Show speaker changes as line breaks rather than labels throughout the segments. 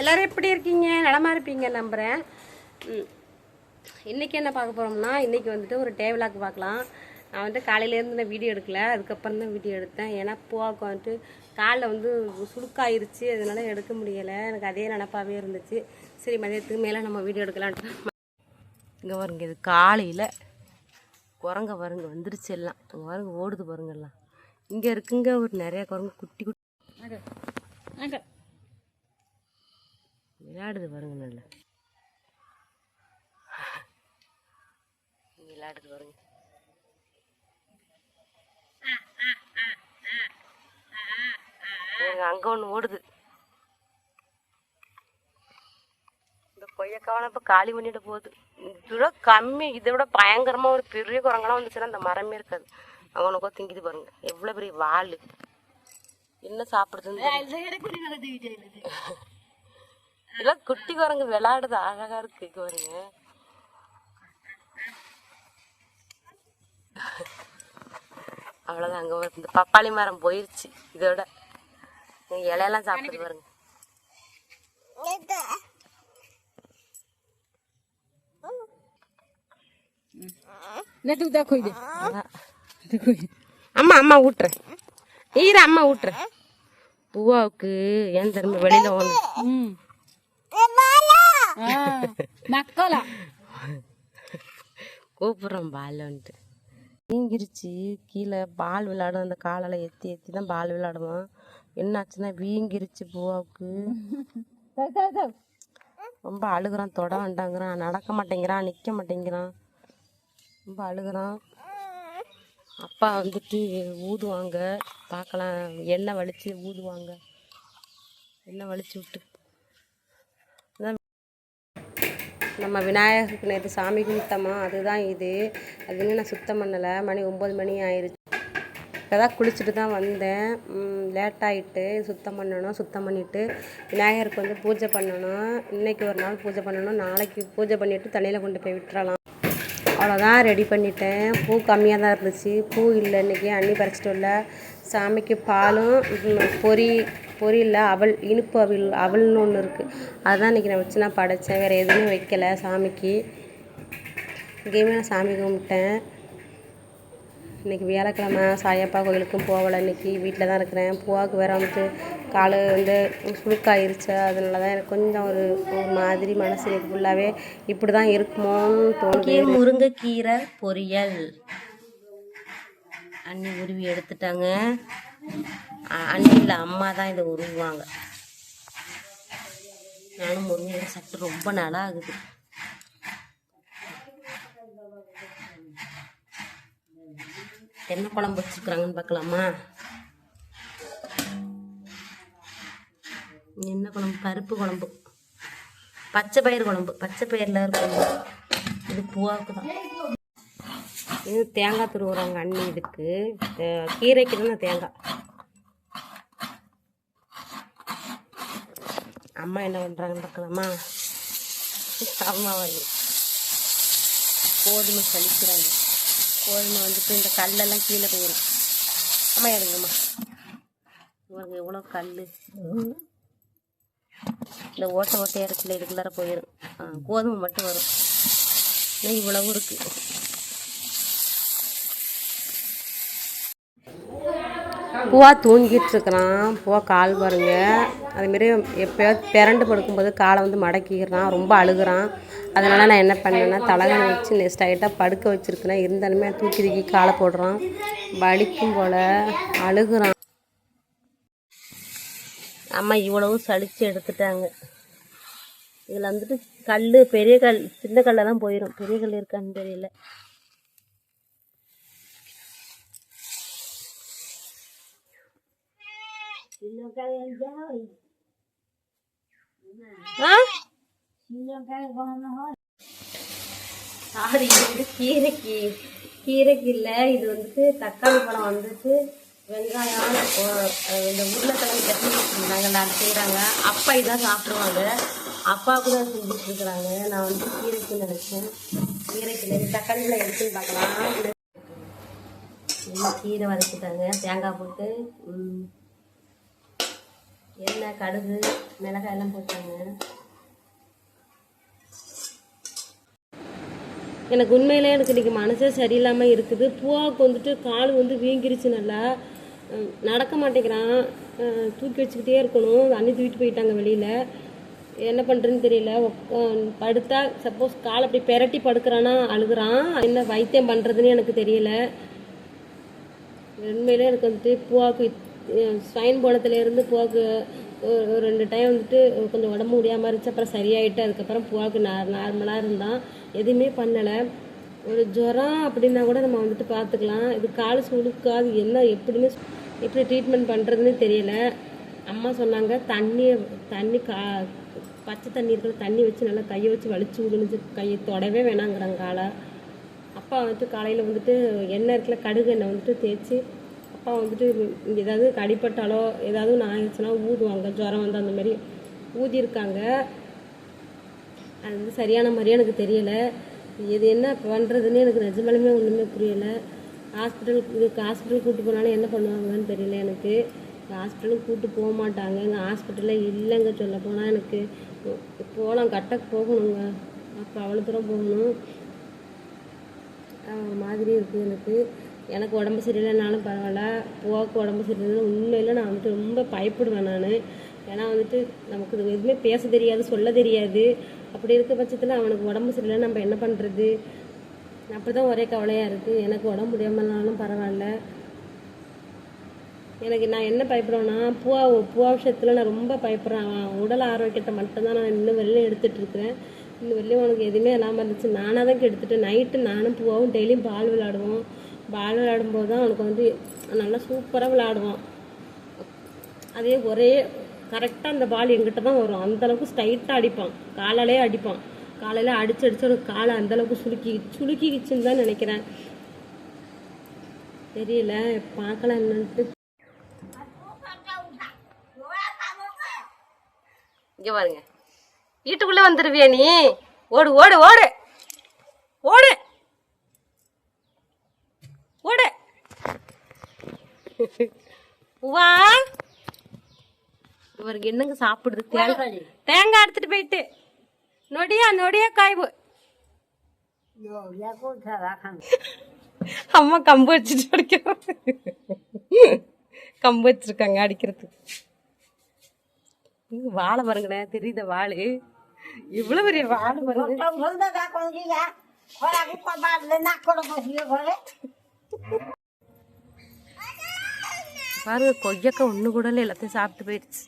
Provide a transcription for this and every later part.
எல்லாரும் எப்படி இருக்கீங்க? நலமா இருப்பீங்க நம்புகிறேன் இன்றைக்கி என்ன பார்க்க போகிறோம்னா இன்றைக்கி வந்துட்டு ஒரு டேவிலாக் பார்க்கலாம். நான் வந்து காலையிலேருந்து நான் வீடியோ எடுக்கல. அதுக்கப்புறம் தான் வீடியோ எடுத்தேன். ஏன்னா பூவாவுக்கு வந்துட்டு காலில் வந்து சுடுக்காயிருச்சு அதனால் எடுக்க முடியலை. எனக்கு அதே நினப்பாகவே இருந்துச்சு. சரி மதியத்துக்கு மேலே நம்ம வீடியோ எடுக்கலான்ட்டு இங்கே பாருங்க இது காலையில் குரங்க பாருங்க வந்துருச்சு எல்லாம். அங்கே ஓடுது பாருங்க எல்லாம். இங்கே இருக்குங்க ஒரு நிறையா குரங்கு குட்டி குட்டி. விளையாடுது பாருங்க நல்ல. விளையாடுது பாருங்க. அங்க ஒண்ணு ஓடுது. இந்த கொய்யக்காவனை இப்ப காலி பண்ணிட்டு போகுது. இதோட கம்மி இதை விட பயங்கரமா ஒரு பெரிய குரங்கெல்லாம் வந்துச்சுன்னா அந்த மரமே இருக்காது. அவனுக்கோ திங்குது பாருங்க. எவ்வளவு பெரிய வாள் என்ன சாப்பிடுதுன்னு இதெல்லாம் குட்டி குரங்கு விளையாடுது அழகா இருக்கு இங்க பாருங்க. அவ்வளவுதான் அங்க இந்த பப்பாளி மரம் போயிருச்சு இதோட. இலையெல்லாம் சாப்பிடுது பாருங்க. அம்மா அம்மா ஊட்டுறேன். ஈர அம்மா ஊட்டுறேன். பூவாவுக்கு ஏன் திரும்ப வெளியில வந்து
மக்களா
கூப்பிட்றோம் பால்ன்ட்டு. வீங்கிருச்சு. கீழே பால் விளையாடும் அந்த காலெல்லாம் எத்தி எத்தி தான் பால் விளையாடுவோம். என்னாச்சுன்னா வீங்கிருச்சு பூவாவுக்கு. ரொம்ப அழுகுறான். தொட வேண்டாங்கிறான். நடக்க மாட்டேங்கிறான். நிற்க மாட்டேங்கிறான். ரொம்ப அழுகுறான். அப்பா வந்துட்டு ஊதுவாங்க. பார்க்கலாம். எண்ணெய் வலிச்சு ஊதுவாங்க. எண்ணெய் வலிச்சு விட்டு நம்ம விநாயகருக்கு நேற்று சாமி கும்பிட்டோமா அதுதான் இது. அது இன்னும் நான் சுத்தம் பண்ணலை. மணி ஒம்பது மணி ஆயிடுச்சு இப்போ தான் குளிச்சுட்டு தான் வந்தேன். லேட்டாகிட்டு சுத்தம் பண்ணணும் சுத்தம் பண்ணிவிட்டு விநாயகருக்கு வந்து பூஜை பண்ணணும். இன்றைக்கி ஒரு நாள் பூஜை பண்ணணும். நாளைக்கு பூஜை பண்ணிவிட்டு தலையில் கொண்டு போய் விட்டுறலாம். அவ்வளோதான் ரெடி பண்ணிட்டேன். பூ கம்மியாக தான் இருந்துச்சு. பூ இல்லை இன்றைக்கி அண்ணி பறிச்சிட்டு இல்லை சாமிக்கு பாலும் பொரி பொரி இல்லை அவல் இனிப்பு அவல் அவல்னு ஒன்று இருக்குது அதுதான் இன்றைக்கி நான் வச்சு நான் படைச்சேன். வேறு எதுவுமே வைக்கல சாமிக்கு. இங்கேயுமே நான் சாமி கும்பிட்டேன். இன்றைக்கி வியாழக்கிழமை சாயப்பா கோயிலுக்கும் போகலை இன்றைக்கி வீட்டில் தான் இருக்கிறேன். பூவாவுக்கு வேறு வந்துட்டு காலு வந்து சுழுக்காயிருச்சு அதனால தான் எனக்கு கொஞ்சம் ஒரு ஒரு மாதிரி மனசு எனக்கு ஃபுல்லாகவே இப்படி தான் இருக்குமோன்னு தோணுது. முருங்கைக்கீரை பொரியல். அண்ணி உருவி எடுத்துட்டாங்க. அண்ணியில் அண்ணி இல்லை அம்மா தான் இதை உருவுவாங்க. நானும் முருங்கை சட்டு ரொம்ப நாளாக ஆகுது என்ன குழம்பு வச்சுருக்குறாங்கன்னு பார்க்கலாமா? என்ன குழம்பு? பருப்பு குழம்பு. பச்சை பயிர் குழம்பு. பச்சை பயிரில் இருக்கும் இது பூவாவுக்கு தான். இது தேங்காய் துருவுறாங்க அண்ணி இதுக்கு. கீரைக்கு தான் தேங்காய். அம்மா என்ன பண்ணுறாங்கன்னு பார்க்கலாமா? அம்மா வந்து கோதுமை சலிக்கிறாங்க கோதுமை வந்துட்டு இந்த கல்லெல்லாம் கீழே போயிடும் அம்மா எடுங்கம்மா. இவங்க எவ்வளோ கல் இந்த ஓட்டை ஓட்டையாக இருக்குல்ல இதுக்குள்ளார போயிடும் ஆ கோதுமை மட்டும் வரும். இவ்வளவு இருக்குது பூவா தூங்கிட்டு இருக்கிறான் பூவா கால் பாருங்க. அதுமாரி எப்போயாவது பிறண்டு படுக்கும்போது காலை வந்து மடக்கிக்கிறான் ரொம்ப அழுகுறான். அதனால் நான் என்ன பண்ணேன்னா தலகனை வச்சு நெக்ஸ்ட் ஐட்டாக படுக்க வச்சுருக்கிறேன். இருந்தாலுமே தூக்கி தூக்கி காலை போடுறான். வலிக்கும் போல் அழுகுறான். அம்மா இவ்வளவு சளிச்சு எடுத்துட்டாங்க. இதில் வந்துட்டு கல் பெரிய கல் சின்ன கல்லெல்லாம் போயிடும் பெரிய கல் இருக்கான்னு தெரியல. சாரி இது வந்து கீரைக்கு கீரைக்கு இல்லை இது வந்துட்டு தக்காளி பழம் வந்துட்டு வெங்காயம் இந்த உருளைக்கிழங்கு சட்னி வச்சுருந்தாங்க அது செய்கிறாங்க அப்பா இதான் சாப்பிடுவாங்க. அப்பாவுக்கு தான் செஞ்சுட்டு இருக்கிறாங்க. நான் வந்து கீரைக்கு நினைச்சேன். கீரைக்கு இல்லை தக்காளியில் எடுத்துன்னு பார்க்கலாம். கீரை வதக்கிட்டாங்க. தேங்காய் போட்டு எண்ணெய் கடுகு மிளகாய் எல்லாம் போட்டாங்க. எனக்கு உண்மையிலே எனக்கு இன்னைக்கு மனசே சரியில்லாமல் இருக்குது. பூவாவுக்கு வந்துட்டு கால் வந்து வீங்கிருச்சு நல்லா. நடக்க மாட்டேங்கிறான். தூக்கி வச்சுக்கிட்டே இருக்கணும். அண்ணி தூக்கிட்டு போயிட்டாங்க வெளியில். என்ன பண்ணுறதுன்னு தெரியல. படுத்தா சப்போஸ் கால் அப்படி பெரட்டி படுக்கிறானா அழுகிறான். என்ன வைத்தியம் பண்ணுறதுன்னு எனக்கு தெரியல. உண்மையிலே எனக்கு வந்துட்டு பூவாவுக்கு ஸ்வைன் போலத்துலேருந்து போக்கு ஒரு ஒரு ரெண்டு டைம் வந்துட்டு கொஞ்சம் உடம்பு முடியாமல் இருந்துச்சு அப்புறம் சரியாயிட்டு அதுக்கப்புறம் போக்கு நார் நார்மலாக இருந்தான். எதுவுமே பண்ணலை. ஒரு ஜுரம் அப்படின்னா கூட நம்ம வந்துட்டு பார்த்துக்கலாம். இது கால் சுழுக்காது என்ன எப்படின்னு எப்படி ட்ரீட்மெண்ட் பண்ணுறதுன்னு தெரியல. அம்மா சொன்னாங்க தண்ணியை தண்ணி கா பச்சை தண்ணி இருக்கிற தண்ணி வச்சு நல்லா கையை வச்சு வலிச்சு விடுனுச்சு கையை தொடவே வேணாங்கிறாங்க காலை. அப்பா வந்துட்டு காலையில் வந்துட்டு எண்ணெய் இருக்கல கடுகு எண்ணெய் வந்துட்டு தேய்ச்சி அப்பா வந்துட்டு ஏதாவது கடிப்பட்டாலோ ஏதாவது ஒன்று ஆயிடுச்சுன்னா ஊதுவாங்க. ஜுரம் வந்து அந்த மாதிரி ஊதியிருக்காங்க. அது வந்து சரியான மாதிரியே எனக்கு தெரியலை. இது என்ன பண்ணுறதுன்னு எனக்கு நிஜமாலுமே ஒன்றுமே புரியலை. ஹாஸ்பிட்டல் இதுக்கு ஹாஸ்பிட்டல் கூப்பிட்டு போனாலும் என்ன பண்ணுவாங்கன்னு தெரியல எனக்கு. ஹாஸ்பிட்டலுக்கு கூப்பிட்டு போக மாட்டாங்க. எங்கள் ஹாஸ்பிட்டலில் இல்லைங்க சொல்ல போனால் எனக்கு. போகலாம் கட்டக்கு போகணுங்க. அப்போ அவ்வளோ தூரம் போகணும். மாதிரி இருக்குது எனக்கு. எனக்கு உடம்பு சரியில்லைனாலும் பரவாயில்ல. போக்கு உடம்பு சரியில்லைனாலும் உண்மையில் நான் வந்துட்டு ரொம்ப பயப்படுவேன் நான். ஏன்னா வந்துட்டு நமக்கு எதுவுமே பேச தெரியாது சொல்ல தெரியாது. அப்படி இருக்க பட்சத்தில் அவனுக்கு உடம்பு சரியில்லை நம்ம என்ன பண்ணுறது அப்படி தான் ஒரே கவலையாக இருக்குது எனக்கு உடம்பு முடியாமல்னாலும் பரவாயில்ல. எனக்கு நான் என்ன பயப்படுவேன்னா பூவா பூவா விஷயத்தில் நான் ரொம்ப பயப்படுறேன். அவன் உடல் ஆரோக்கியத்தை மட்டும்தான் நான் இன்னும் வெளியில் எடுத்துகிட்ருக்கிறேன் இன்னும் வெளியே உனக்கு எதுவுமே இல்லாமல் இருந்துச்சு. நானாக தான் கெடுத்துட்டு நைட்டு நானும் பூவாவும் டெய்லியும் பால் விளாடுவோம் பால் விளையாடும்போது தான் அவனுக்கு வந்து நல்லா சூப்பராக விளையாடுவான். அதே ஒரே கரெக்டாக அந்த பால் எங்கிட்ட தான் வரும். அந்தளவுக்கு ஸ்ட்ரைட்டாக அடிப்பான். காலாலே அடிப்பான். காலையில் அடிச்சு அடிச்சு ஒரு காலை அந்தளவுக்கு சுலுக்கி சுளுக்கி சுளுக்கிக்கிச்சுன்னு தான் நினைக்கிறேன். தெரியல பார்க்கலாம் என்னன்ட்டு. இங்கே பாருங்க. வீட்டுக்குள்ளே வந்துடுவியா நீ? ஓடு ஓடு ஓடு. ஓடு. வா இவருக்கு என்னங்க சாப்பிடுது தேங்காய் தேங்காய் எடுத்துட்டு போயிட்டு. நொடியா நொடியா காய்வு. அம்மா கம்பு வச்சுட்டு அடிக்கிறாங்க கம்பு வச்சிருக்காங்க அடிக்கிறதுக்கு. வாழை பாருங்களேன் தெரியுத வாழு? இவ்வளவு பெரிய வாழை பாருங்க. பாருங்க கொய்யக்காய் ஒன்று கூட இல்லை எல்லாத்தையும் சாப்பிட்டு போயிடுச்சு.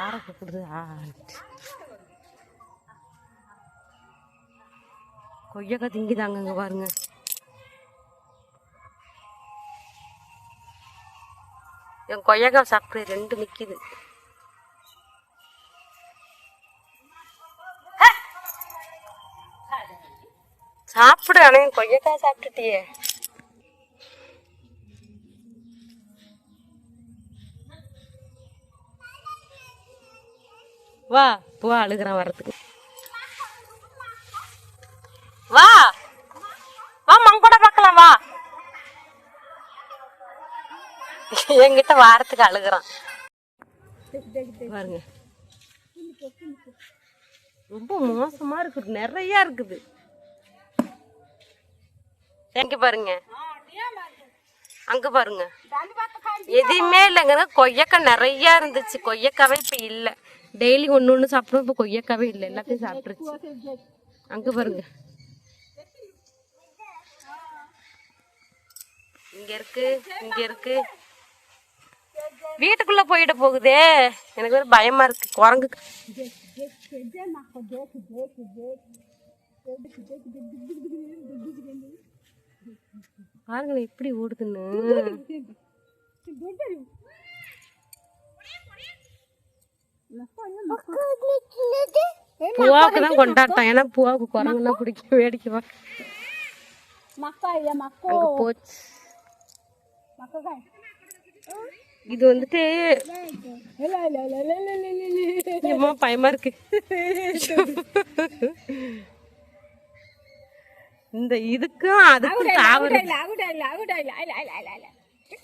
ஆற கூப்பிடுது. ஆன்ட்டு கொய்யக்காய் திங்கிதாங்க இங்க பாருங்க. என் கொய்யக்காய் சாப்பிட்டு ரெண்டு நிக்குது. சாப்பிடு ஆனா கொய்யக்காய் சாப்பிட்டுட்டியே. வா பூவா அழுகுறான் வர்றதுக்கு. வா வா மங்கூட பார்க்கலாம் வா. என்கிட்ட வாரத்துக்கு அழுகிறான். பாருங்க. ரொம்ப மோசமா இருக்குது நிறைய இருக்குது. எங்க பாருங்க? அங்க பாருங்க. எதுவுமே இல்லைங்க. கொய்யக்காய் நிறைய இருந்துச்சு. கொய்யக்காவே இப்ப இல்ல. டெய்லி ஒண்ணு ஒண்ணு சாப்பிடுவோம். இப்ப கொய்யக்காவே இல்லை. எல்லாத்தையும் சாப்பிட்டுருச்சு. அங்க பாருங்க. இங்க இருக்கு. இங்க இருக்கு. வீட்டுக்குள்ள போயிட போகுதே. எனக்கு வேற பயமா இருக்கு. குரங்கு. பாருங்களேன் எப்படி ஓடுதுன்னு? பூவாக்கு தான் கொண்டாட்டம் ஏன்னா பூவாக்கு குரங்குன்னா பிடிக்கும். வேடிக்கை பார்க்க
மக்கா இல்ல மக்கோ.
அங்க போச்சு. இது வந்துட்டு
இல்ல இல்ல
இந்த இதுக்கும் அதுக்கும்
இல்ல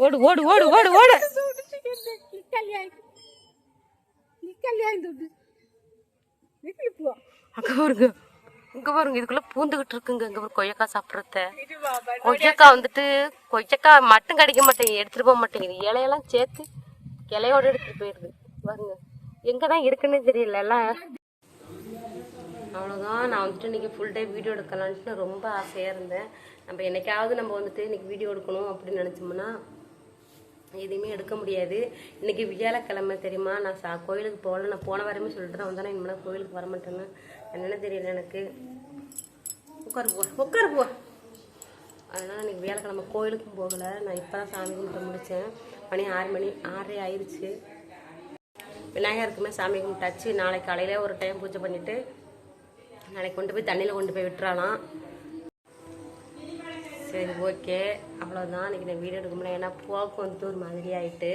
ஓடு ஓடு ஓடு ஓடு ஓடு. அங்க பாருங்க இங்க பாருங்க இதுக்குள்ள பூந்துகிட்டு இருக்குங்க இங்க ஒரு கொய்யக்காய் சாப்பிட்றத. கொய்யக்காய் வந்துட்டு கொய்யக்காய் மட்டும் கிடைக்க மாட்டேங்குது எடுத்துட்டு போக மாட்டேங்குது இலையெல்லாம் சேர்த்து இலையோட எடுத்துட்டு போயிடுது. பாருங்க எங்க தான் இருக்குன்னு தெரியல எல்லாம் அவ்வளோதான் நான் வந்துட்டு இன்றைக்கி ஃபுல் டே வீடியோ எடுக்கலான்ட்டு ரொம்ப ஆசையாக இருந்தேன். நம்ம என்னைக்காவது நம்ம வந்துட்டு இன்றைக்கி வீடியோ எடுக்கணும் அப்படின்னு நினச்சோம்னா எதுவுமே எடுக்க முடியாது. இன்னைக்கு வியாழக்கிழமை தெரியுமா? நான் சா கோயிலுக்கு போகல. நான் போன வாரமே சொல்லிட்டு தான் வந்தேன். இனிமேல் கோயிலுக்கு வர மாட்டேன்னு. என்னென்ன தெரியல எனக்கு. உட்காரு போ உட்காரு போ. அதனால் இன்னைக்கு வியாழக்கிழமை கோயிலுக்கும் போகலை. நான் இப்போ தான் சாமி கும்பிட்டு முடித்தேன் மணி ஆறு மணி ஆறரை ஆயிடுச்சு விநாயகருக்குமே சாமி கும்பிட்டாச்சு. நாளைக்கு காலையிலே ஒரு டைம் பூஜை பண்ணிவிட்டு நாளைக்கு கொண்டு போய் தண்ணியில் கொண்டு போய் விட்டுறாலாம் சரி ஓகே. அவ்வளோதான் இன்றைக்கி நான் வீடியோ எடுக்க முடியல. ஏன்னா போக்கு வந்துட்டு ஒரு மாதிரி ஆகிட்டு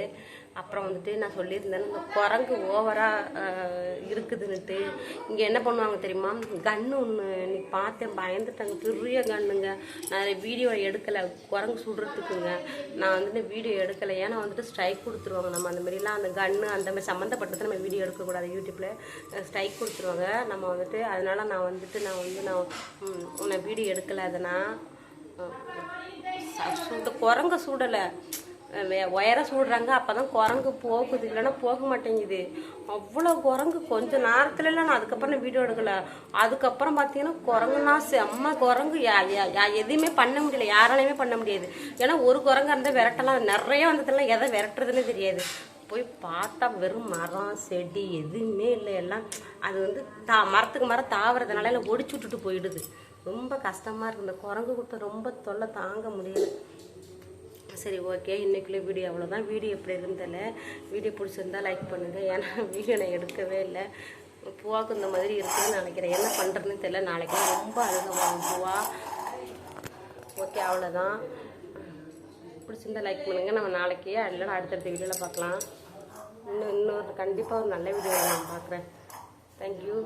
அப்புறம் வந்துட்டு நான் சொல்லியிருந்தேன் இந்த குரங்கு ஓவராக இருக்குதுன்னுட்டு. இங்கே என்ன பண்ணுவாங்க தெரியுமா? கன்று ஒன்று நீ பார்த்தேன். பயந்துட்டாங்க. பெரிய கன்னுங்க. நான் வீடியோ எடுக்கலை. குரங்கு சுடுறதுக்குங்க. நான் வந்துட்டு வீடியோ எடுக்கலை. ஏன்னா வந்துட்டு ஸ்ட்ரைக் கொடுத்துருவாங்க. நம்ம அந்த மாதிரிலாம் அந்த கன்று அந்த மாதிரி சம்மந்தப்பட்டதை நம்ம வீடியோ எடுக்கக்கூடாது. யூடியூப்பில் ஸ்ட்ரைக் கொடுத்துருவாங்க. நம்ம வந்துட்டு அதனால நான் வந்துட்டு நான் வந்து நான் உன்னை வீடியோ எடுக்கலை. அதனால் சுட குரங்க சுடலை. ஒயரை சுடுறாங்க அப்போ தான் குரங்கு போகுது. இல்லைன்னா போக மாட்டேங்குது. அவ்வளோ குரங்கு. கொஞ்ச நேரத்துலலாம் நான் அதுக்கப்புறம் வீடியோ எடுக்கலை. அதுக்கப்புறம் பார்த்தீங்கன்னா குரங்குனா செம்ம குரங்கு. யா- யா- யா- எதுவுமே பண்ண முடியல. யாராலையுமே பண்ண முடியாது. ஏன்னா ஒரு குரங்காக இருந்தால் விரட்டலாம். நிறைய வந்ததுலாம் எதை விரட்டுறதுன்னு தெரியாது. போய் பார்த்தா வெறும் மரம் செடி எதுவுமே இல்லை. எல்லாம் அது வந்து தா மரத்துக்கு மரம் தாவறதுனால எல்லாம் ஒடிச்சு விட்டுட்டு போயிடுது. ரொம்ப கஷ்டமாக இருக்குது இந்த குரங்கு கொடுத்த ரொம்ப தொல்லை தாங்க முடியல. சரி ஓகே இன்றைக்குள்ளே வீடியோ அவ்வளோதான் வீடியோ எப்படி இருந்ததில்ல வீடியோ பிடிச்சிருந்தா லைக் பண்ணுங்கள் ஏன்னா வீடியோ நான் எடுக்கவே இல்லை. பூவாக்கு இந்த மாதிரி இருக்குன்னு நினைக்கிறேன். என்ன பண்ணுறதுன்னு தெரியல. நாளைக்கு ரொம்ப அழுக பூவா. ஓகே அவ்வளோதான் பிடிச்சிருந்தா லைக் பண்ணுங்கள் நம்ம நாளைக்கு இல்லைன்னா அடுத்தடுத்த வீடியோவில் பார்க்கலாம். இன்னும் இன்னொரு கண்டிப்பாக ஒரு நல்ல வீடியோ நான் பார்க்குறேன். தேங்க்யூ